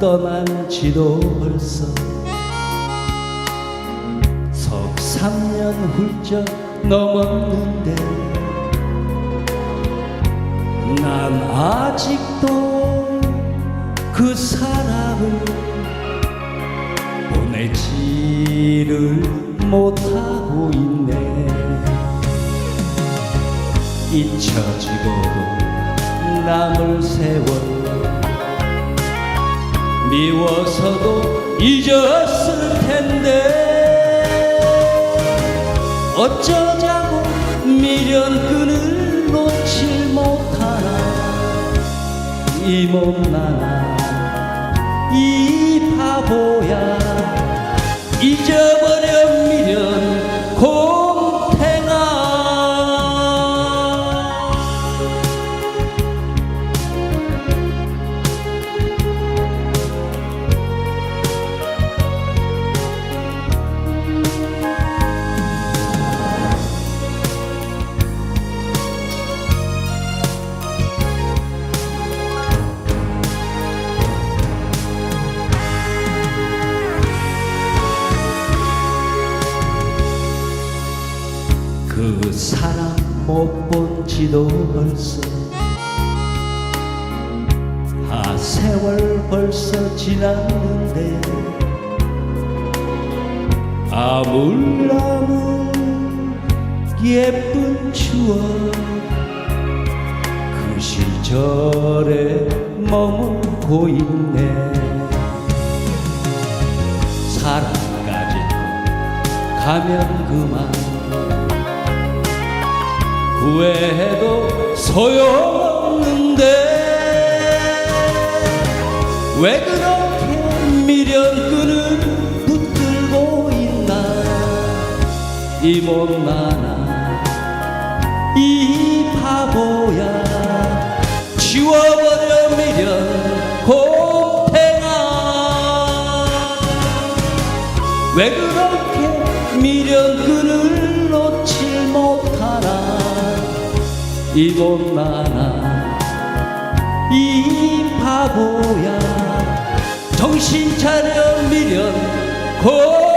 떠난 지도 벌써 석삼년 훌쩍 넘었는데 난 아직도 그 사람을 보내지를 못하고 있네. 잊혀지고도 남을 세월 미워서도 잊었을 텐데. 어쩌자고 미련끈을 놓질 못하나. 이 못나나 이 바보야. 잊어 그 사람 못 본 지도 벌써. 아 세월 벌써 지났는데. 아물아물 예쁜 추억. 그 시절에 머물고 있네. 사랑까지 가면 그만 후회해도 소용없는데 왜 그렇게 미련끈을 붙들고 있나? 이 못나나 이 바보야. 지워버려 미련. 곰탱아. 왜 그렇게 미련 이 못나나 이 바보야 정신 차려 미련 고